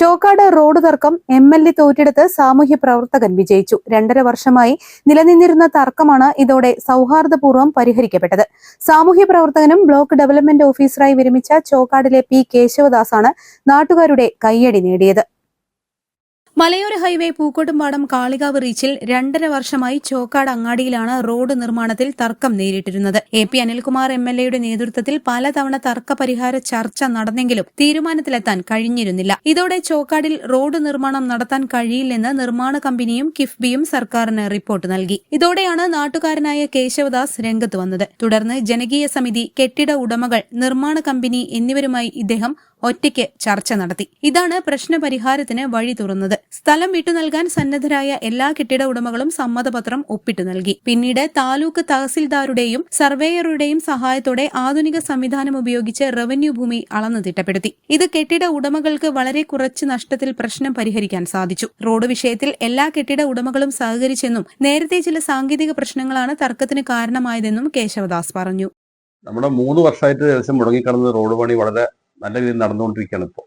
Chokkad road തർക്കം M L A തോറ്റെടുത്ത് സാമൂഹ്യ പ്രവർത്തകൻ വിജയിച്ചു. രണ്ടര വർഷമായി നിലനിന്നിരുന്ന തർക്കമാണ് ഇതോടെ സൗഹാർദ്ദപൂർവം പരിഹരിക്കപ്പെട്ടത്. സാമൂഹ്യ പ്രവർത്തകനും ബ്ലോക്ക് ഡെവലപ്മെന്റ് ഓഫീസറായി വിരമിച്ച ചോക്കാടിലെ പി കേശവദാസാണ് നാട്ടുകാരുടെ കയ്യടി നേടിയത്. മലയോര ഹൈവേ പൂക്കോട്ടുംപാടം കാളികാവ് റീച്ചിൽ രണ്ടര വർഷമായി ചോക്കാട് അങ്ങാടിയിലാണ് റോഡ് നിർമ്മാണത്തിൽ തർക്കം നേരിട്ടിരുന്നത്. A P Anilkumar M L എയുടെ നേതൃത്വത്തിൽ പലതവണ തർക്ക പരിഹാര ചർച്ച നടന്നെങ്കിലും തീരുമാനത്തിലെത്താൻ കഴിഞ്ഞിരുന്നില്ല. ഇതോടെ ചോക്കാടിൽ റോഡ് നിർമ്മാണം നടത്താൻ കഴിയില്ലെന്ന് നിർമ്മാണ കമ്പനിയും കിഫ്ബിയും സർക്കാരിന് റിപ്പോർട്ട് നൽകി. ഇതോടെയാണ് നാട്ടുകാരനായ കേശവദാസ് രംഗത്ത് വന്നത്. തുടർന്ന് ജനകീയ സമിതി കെട്ടിട ഉടമകൾ നിർമ്മാണ കമ്പനി എന്നിവരുമായി ഇദ്ദേഹം ഒറ്റയ്ക്ക് ചർച്ച നടത്തി. ഇതാണ് പ്രശ്നപരിഹാരത്തിന് വഴി തുറന്നത്. സ്ഥലം വിട്ടു നൽകാൻ സന്നദ്ധരായ എല്ലാ കെട്ടിട ഉടമകളും സമ്മതപത്രം ഒപ്പിട്ടു നൽകി. പിന്നീട് താലൂക്ക് തഹസിൽദാരുടെയും സർവേയറുടെയും സഹായത്തോടെ ആധുനിക സംവിധാനം ഉപയോഗിച്ച് റവന്യൂ ഭൂമി അളന്നു തിട്ടപ്പെടുത്തി. ഇത് കെട്ടിട ഉടമകൾക്ക് വളരെ കുറച്ച് നഷ്ടത്തിൽ പ്രശ്നം പരിഹരിക്കാൻ സാധിച്ചു. റോഡ് വിഷയത്തിൽ എല്ലാ കെട്ടിട ഉടമകളും സഹകരിച്ചെന്നും നേരത്തെ ചില സാങ്കേതിക പ്രശ്നങ്ങളാണ് തർക്കത്തിന് കാരണമായതെന്നും കേശവദാസ് പറഞ്ഞു. നമ്മുടെ മൂന്ന് വർഷമായിട്ട് ഏകദേശം മുടങ്ങിക്കിടന്ന റോഡ് പണി വളരെ നല്ല രീതിയിൽ നടന്നുകൊണ്ടിരിക്കുകയാണ് ഇപ്പോൾ.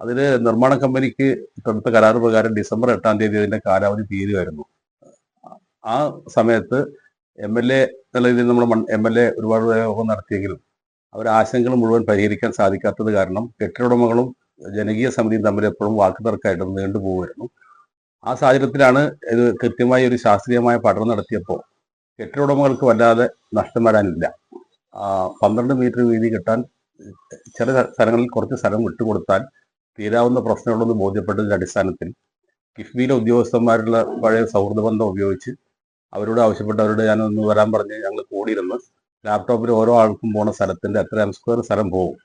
അതിൽ നിർമ്മാണ കമ്പനിക്ക് തൊടുത്ത കരാർ പ്രകാരം ഡിസംബർ എട്ടാം തീയതി അതിന്റെ കാലാവധി തീരുമായിരുന്നു. ആ സമയത്ത് എം എൽ എ എന്നുള്ള രീതിയിൽ നമ്മൾ എം എൽ എ ഒരുപാട് യോഗം നടത്തിയെങ്കിലും അവരുടെ ആശങ്കകൾ മുഴുവൻ പരിഹരിക്കാൻ സാധിക്കാത്തത് കാരണം കെട്ടിടuടമകളും ജനകീയ സമിതിയും തമ്മിൽ എപ്പോഴും വാക്കുതർക്കമായിട്ട് നീണ്ടുപോകുമായിരുന്നു ആ സാഹചര്യത്തിലാണ് ഇത് കൃത്യമായി ഒരു ശാസ്ത്രീയമായ പഠനം നടത്തിയപ്പോൾ കെട്ടിടuടമകൾക്ക് വല്ലാതെ നഷ്ടം വരാനില്ല. പന്ത്രണ്ട് മീറ്റർ വീതി കിട്ടാൻ ചില സ്ഥലങ്ങളിൽ കുറച്ച് സ്ഥലം വിട്ടുകൊടുത്താൽ തീരാവുന്ന പ്രശ്നങ്ങളൊന്ന് ബോധ്യപ്പെട്ടതിന്റെ അടിസ്ഥാനത്തിൽ കിഫ്ബിയിലെ ഉദ്യോഗസ്ഥന്മാരുള്ള പഴയ സൗഹൃദ ബന്ധം ഉപയോഗിച്ച് അവരോട് ആവശ്യപ്പെട്ട് അവരോട് ഞാനൊന്ന് വരാൻ പറഞ്ഞ് ഞങ്ങൾ കൂടിയിരുന്ന് ലാപ്ടോപ്പിൽ ഓരോ ആൾക്കും പോണ സ്ഥലത്തിന്റെ എത്ര എം സ്ക്വയർ സ്ഥലം പോകും.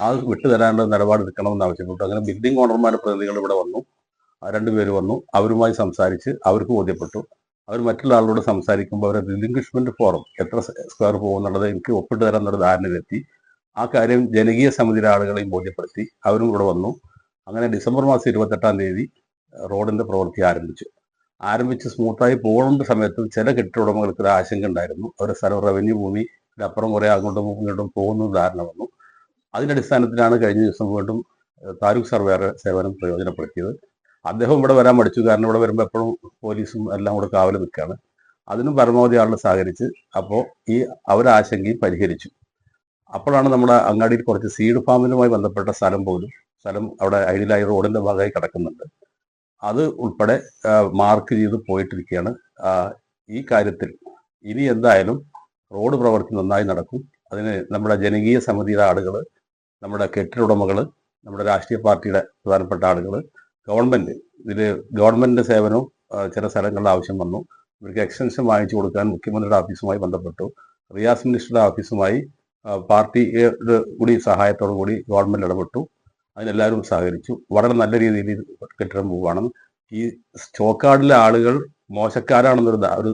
അത് വിട്ടുതരാനുള്ള നിലപാടെടുക്കണമെന്ന് ആവശ്യപ്പെട്ടു. അങ്ങനെ ബിൽഡിംഗ് ഓണർമാരുടെ പ്രതിനിധികൾ ഇവിടെ വന്നു. ആ രണ്ടുപേര് വന്നു. അവരുമായി സംസാരിച്ച് അവർക്ക് ബോധ്യപ്പെട്ടു. അവർ മറ്റുള്ള ആളോട് സംസാരിക്കുമ്പോൾ അവരെ റിലിംഗ്വിഷ്മെന്റ് ഫോറം എത്ര സ്ക്വയർ പോകും എന്നുള്ളത് എനിക്ക് ഒപ്പിട്ട് തരാം എന്നുള്ള ധാരണയിലെത്തി ആ കാര്യം ജനകീയ സമിതിയിലെ ആളുകളെയും ബോധ്യപ്പെടുത്തി. അവരും കൂടെ വന്നു. അങ്ങനെ ഡിസംബർ മാസം ഇരുപത്തെട്ടാം തീയതി റോഡിന്റെ പ്രവൃത്തി ആരംഭിച്ചു. ആരംഭിച്ച് സ്മൂത്തായി പോകുന്ന സമയത്ത് ചില ഒരു ആശങ്ക ഉണ്ടായിരുന്നു. അവരുടെ സ്ഥലം റവന്യൂ ഭൂമി അപ്പുറം കുറെ അങ്ങോട്ടും ഇങ്ങോട്ടും പോകുന്നത് ധാരണ വന്നു. അതിന്റെ അടിസ്ഥാനത്തിലാണ് കഴിഞ്ഞ ദിവസം വീണ്ടും താലൂക്ക് സർവേറെ സേവനം പ്രയോജനപ്പെടുത്തിയത്. അദ്ദേഹം ഇവിടെ വരാൻ മടിച്ചു. കാരണം ഇവിടെ വരുമ്പോൾ എപ്പോഴും പോലീസും എല്ലാം കൂടെ കാവൽ നിൽക്കുകയാണ്. അതിനും പരമാവധി ആളുകൾ സഹകരിച്ച് അപ്പോൾ ഈ അവരാശങ്കയും പരിഹരിച്ചു. അപ്പോഴാണ് നമ്മുടെ അങ്ങാടിയിൽ കുറച്ച് സീഡ് ഫാമിലുമായി ബന്ധപ്പെട്ട സ്ഥലം പോലും സ്ഥലം അവിടെ ഐഡിയലായി റോഡിന്റെ ഭാഗമായി കിടക്കുന്നുണ്ട്. അത് ഉൾപ്പെടെ മാർക്ക് ചെയ്ത് പോയിട്ടിരിക്കുകയാണ്. ഈ കാര്യത്തിൽ ഇനി എന്തായാലും റോഡ് പ്രവർത്തി നന്നായി നടക്കും. അതിന് നമ്മുടെ ജനകീയ സമിതിയുടെ ആളുകൾ നമ്മുടെ കെട്ടിടuടമകൾ നമ്മുടെ രാഷ്ട്രീയ പാർട്ടിയുടെ പ്രധാനപ്പെട്ട ആളുകൾ ഗവൺമെന്റ് ഇതിൽ ഗവൺമെന്റിന്റെ സേവനവും ചില സ്ഥലങ്ങളിൽ ആവശ്യം വന്നു. ഇവർക്ക് എക്സ്റ്റൻഷൻ വാങ്ങിച്ചു കൊടുക്കാൻ മുഖ്യമന്ത്രിയുടെ ഓഫീസുമായി ബന്ധപ്പെട്ടു. റിയാസ് മിനിസ്റ്ററുടെ ഓഫീസുമായി ആ, പാർട്ടിയുടെ കൂടി സഹായത്തോടു കൂടി ഗവൺമെന്റ് ഇടപെട്ടു. അതിനെല്ലാവരും സഹകരിച്ചു. വളരെ നല്ല രീതിയിൽ കെട്ടിടം പോവുകയാണ് ഈ ചോക്കാടിലെ ആളുകൾ മോശക്കാരാണെന്നൊരു ഒരു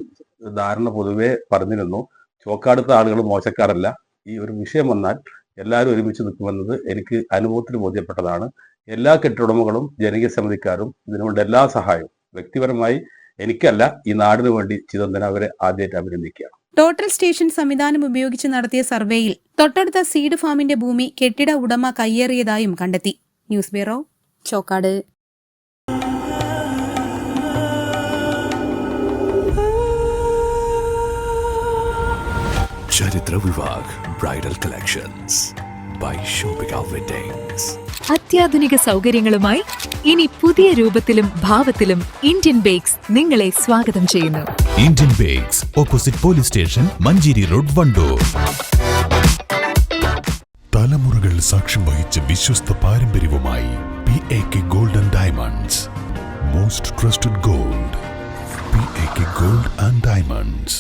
ധാരണ പൊതുവേ പറഞ്ഞിരുന്നു. ചോക്കാടുത്ത ആളുകൾ മോശക്കാരല്ല. ഈ ഒരു വിഷയം വന്നാൽ എല്ലാവരും ഒരുമിച്ച് നിൽക്കുമെന്നത് എനിക്ക് അനുഭവത്തിൽ ബോധ്യപ്പെട്ടതാണ്. എല്ലാ കെട്ടിടമകളും ജനകീയ സമിതിക്കാരും ഇതിനുവേണ്ട എല്ലാ സഹായവും. വ്യക്തിപരമായി എനിക്കല്ല ഈ നാടിനു വേണ്ടി ചിദംബരം അവരെ ആദ്യമായിട്ട് അഭിനന്ദിക്കുക ടോട്ടൽ സ്റ്റേഷൻ സംവിധാനം ഉപയോഗിച്ച് നടത്തിയ സർവേയിൽ തൊട്ടടുത്ത സീഡ് ഫാമിന്റെ ഭൂമി കെട്ടിട ഉടമ കയ്യേറിയതായും കണ്ടെത്തി. News bureau Chokkad. ചരിത്ര വിഭാഗ് ബ്രൈഡൽ കളക്ഷൻസ് ബൈ ഷോപ്പിക വെഡിങ്സ് അത്യാധുനിക സൗകര്യങ്ങളുമായി ഇനി പുതിയ രൂപത്തിലും ഭാവത്തിലും ഇന്ത്യൻ ബേക്സ് നിങ്ങളെ സ്വാഗതം ചെയ്യുന്നു. Indian bakes opposite police station Manjeri road Wandoor തലമുറകൾ സാക്ഷ്യം വഹിച്ച വിശ്വസ്ത പാരമ്പര്യവുമായി P A K golden diamonds most trusted gold P A K gold and diamonds